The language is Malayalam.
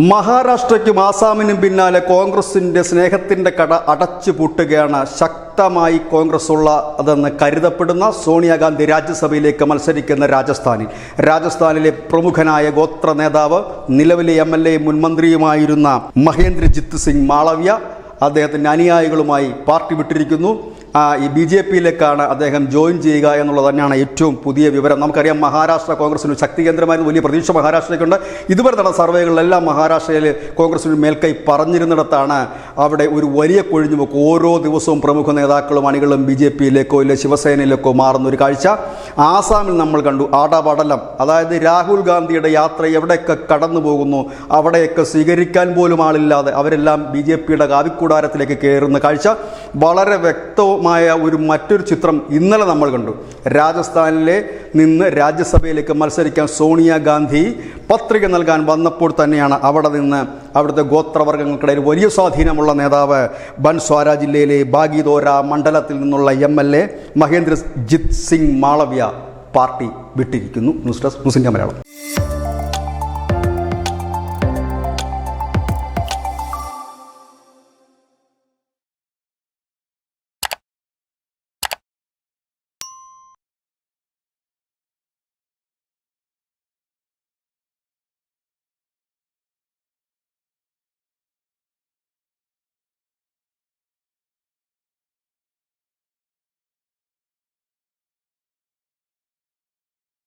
മഹാരാഷ്ട്രയ്ക്കും ആസാമിനും പിന്നാലെ കോൺഗ്രസിന്റെ സ്നേഹത്തിന്റെ കട അടച്ചു പൂട്ടുകയാണ് ശക്തമായി കോൺഗ്രസ് ഉള്ള അതെന്ന് കരുതപ്പെടുന്ന സോണിയാഗാന്ധി രാജ്യസഭയിലേക്ക് മത്സരിക്കുന്ന രാജസ്ഥാനിൽ. രാജസ്ഥാനിലെ പ്രമുഖനായ ഗോത്ര നേതാവ് നിലവിലെ എം എൽ എ മുൻമന്ത്രിയുമായിരുന്ന മഹേന്ദ്രജിത്ത് സിംഗ് മാളവ്യ അദ്ദേഹത്തിന്റെ അനുയായികളുമായി പാർട്ടി വിട്ടിരിക്കുന്നു. ഈ ബി ജെ പിയിലേക്കാണ് അദ്ദേഹം ജോയിൻ ചെയ്യുക എന്നുള്ളത് തന്നെയാണ് ഏറ്റവും പുതിയ വിവരം. നമുക്കറിയാം മഹാരാഷ്ട്ര കോൺഗ്രസിന് ശക്തി കേന്ദ്രമായിരുന്നു. വലിയ പ്രതീക്ഷ മഹാരാഷ്ട്രയ്ക്കുണ്ട്. ഇതുവരെ നടന്ന സർവേകളിലെല്ലാം മഹാരാഷ്ട്രയിൽ കോൺഗ്രസിന് മേൽക്കൈ പറഞ്ഞിരുന്നിടത്താണ് അവിടെ ഒരു വലിയ കൊഴിഞ്ഞുപോക്ക്. ഓരോ ദിവസവും പ്രമുഖ നേതാക്കളും അണികളും ബി ജെ പിയിലേക്കോ ഇല്ല ശിവസേനയിലേക്കോ മാറുന്ന ഒരു കാഴ്ച. ആസാമിൽ നമ്മൾ കണ്ടു ആടപടലം അതായത് രാഹുൽ ഗാന്ധിയുടെ യാത്ര എവിടെയൊക്കെ കടന്നു പോകുന്നു അവിടെയൊക്കെ സ്വീകരിക്കാൻ പോലും ആളില്ലാതെ അവരെല്ലാം ബി ജെ പിയുടെ കാവിക്കൂടാരത്തിലേക്ക് കയറുന്ന കാഴ്ച. വളരെ വ്യക്തമായ ഒരു മറ്റൊരു ചിത്രം ഇന്നലെ നമ്മൾ കണ്ടു. രാജസ്ഥാനിലെ നിന്ന് രാജ്യസഭയിലേക്ക് മത്സരിക്കാൻ സോണിയാഗാന്ധി പത്രിക നൽകാൻ വന്നപ്പോൾ തന്നെയാണ് അവിടെ നിന്ന് അവിടുത്തെ ഗോത്രവർഗങ്ങൾക്കിടയിൽ വലിയ സ്വാധീനമുള്ള നേതാവ് ബൻസ്വാര ജില്ലയിലെ ബാഗിദോര മണ്ഡലത്തിൽ നിന്നുള്ള M L A Mahendrajit Singh Malviya party വിട്ടിരിക്കുന്നു. News desk ന്യൂസിന്റെ മലയാളം.